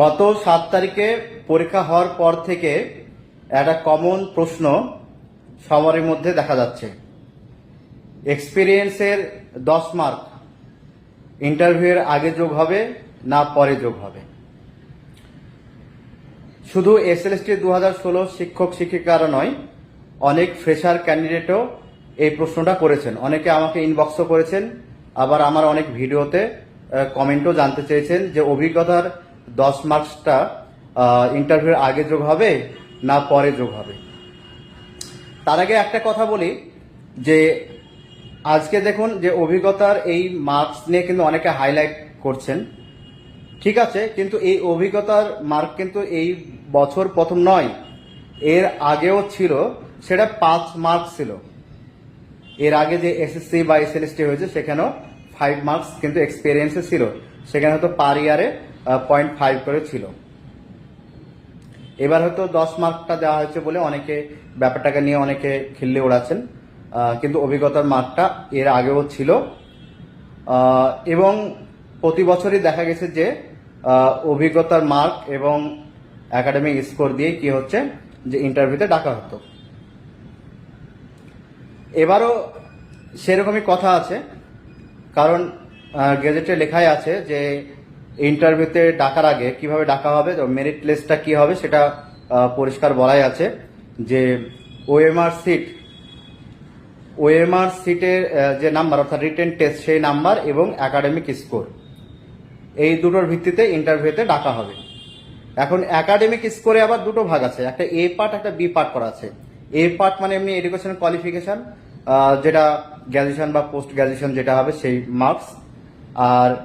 গত সাত তারিখে পরীক্ষা হওয়ার পর থেকে একটা কমন প্রশ্ন সবারই মধ্যে দেখা যাচ্ছে। এক্সপিরিয়েন্সের দশ মার্ক ইন্টারভিউয়ের আগে যোগ হবে না পরে যোগ হবে। শুধু এসএলএসটি দু হাজার ষোলো শিক্ষক শিক্ষিকারা নয়, অনেক ফ্রেশার ক্যান্ডিডেটও এই প্রশ্নটা করেছেন। অনেকে আমাকে ইনবক্সও করেছেন, আবার আমার অনেক ভিডিওতে কমেন্টও জানতে চেয়েছেন যে অভিজ্ঞতার দশ মার্কসটা ইন্টারভিউর আগে যোগ হবে না পরে যোগ হবে। তার আগে একটা কথা বলি, যে আজকে দেখুন যে অভিজ্ঞতার এই মার্কস নিয়ে কিন্তু অনেকে হাইলাইট করছেন। ঠিক আছে, কিন্তু এই অভিজ্ঞতার মার্ক কিন্তু এই বছর প্রথম নয়, এর আগেও ছিল, সেটা পাঁচ মার্ক ছিল। এর আগে যে এসএসসি বা এসএলএসটি হয়েছে, সেখানেও ফাইভ মার্কস কিন্তু এক্সপিরিয়েন্সে ছিল। সেখানে হয়তো পার ইয়ারে পয়েন্ট ফাইভ করে ছিল। এবার হয়তো দশ মার্কটা দেওয়া হয়েছে বলে অনেকে ব্যাপারটাকে নিয়ে অনেকে খিল্লি ওড়াচ্ছেন কিন্তু অভিজ্ঞতার মার্কটা এর আগেও ছিল। এবং প্রতি বছরই দেখা গেছে যে অভিজ্ঞতার মার্ক এবং একাডেমিক স্কোর দিয়ে কি হচ্ছে, যে ইন্টারভিউতে ডাকা হতো। এবারও সেরকমই কথা আছে, কারণ গেজেটে লেখাই আছে যে ইন্টারভিউতে ডাকার আগে কীভাবে ডাকা হবে, তো মেরিট লিস্টটা কি হবে সেটা পরিষ্কার বলাই আছে যে ওএমআর সিট ওএমআর সিটের যে নাম্বার অর্থাৎ রিটেন টেস্ট সেই নাম্বার এবং একাডেমিক স্কোর এই দুটোর ভিত্তিতে ইন্টারভিউতে ডাকা হবে। এখন একাডেমিক স্কোরে আবার দুটো ভাগ আছে, একটা এ পার্ট একটা বি পার্ট করা আছে। এ পার্ট মানে এমনি এডুকেশন কোয়ালিফিকেশন যেটা গ্র্যাজুয়েশন বা পোস্ট গ্র্যাজুয়েশন যেটা হবে সেই মার্কস আর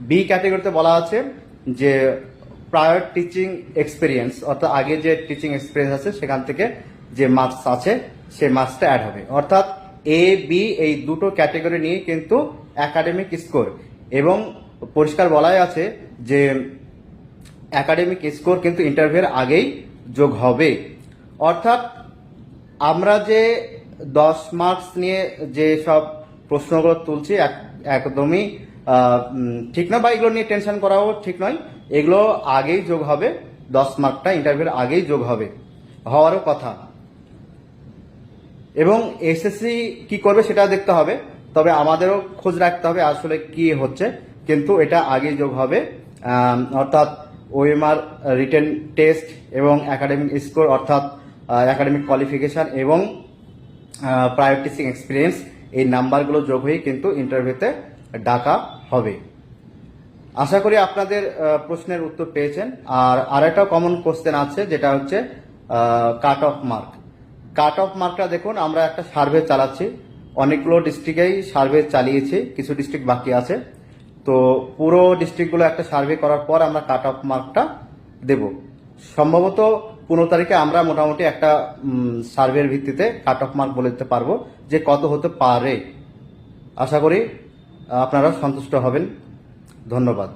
বি ক্যাটাগরিতে বলা আছে যে প্রায়র টিচিং এক্সপিরিয়েন্স অর্থাৎ আগে যে টিচিং এক্সপিরিয়েন্স আছে, সেখান থেকে যে মার্কস আছে, সেই মার্কসটা অ্যাড হবে। অর্থাৎ এ বি এই দুটো ক্যাটাগরি নিয়ে কিন্তু একাডেমিক স্কোর এবং পরিষ্কার বলাই আছে যে একাডেমিক স্কোর কিন্তু ইন্টারভিউয়ের আগেই যোগ হবে। অর্থাৎ আমরা যে দশ মার্কস নিয়ে যে সব প্রশ্নগুলো তুলছি, এক- একদমই ঠিক নয় বা এগুলো নিয়ে টেনশন করাও ঠিক নয়। এগুলো আগেই যোগ হবে, দশ মার্কটা ইন্টারভিউর আগেই যোগ হবে। হওয়ারও কথা। এবং এসএসসি কি করবে সেটা দেখতে হবে, তবে আমাদেরও খোঁজ রাখতে হবে আসলে কি হচ্ছে। কিন্তু এটা আগে যোগ হবে। অর্থাৎ ওএমআর রিটেন টেস্ট এবং একাডেমিক স্কোর অর্থাৎ একাডেমিক কোয়ালিফিকেশন এবং প্রাইভেট টিচিং এক্সপিরিয়েন্স এই নাম্বারগুলো যোগ হয়ে কিন্তু ইন্টারভিউতে ডাকা হবে। আশা করি আপনাদের প্রশ্নের উত্তর পেয়েছেন। আর আরেকটা কমন কোশ্চেন আছে, যেটা হচ্ছে cut off mark cut off মার্কটা দেখুন, আমরা একটা সার্ভে চালাচ্ছি। অনেকগুলো ডিস্ট্রিক্টেই সার্ভে চালিয়েছি, কিছু ডিস্ট্রিক্ট বাকি আছে। তো পুরো ডিস্ট্রিক্টগুলো একটা সার্ভে করার পর আমরা কাট অফ মার্কটা দেব। সম্ভবত পনেরো তারিখে আমরা মোটামুটি একটা সার্ভের ভিত্তিতে কাট অফ মার্ক বলে দিতে পারব যে কত হতে পারে। আশা করি আপনারা সন্তুষ্ট হবেন। ধন্যবাদ।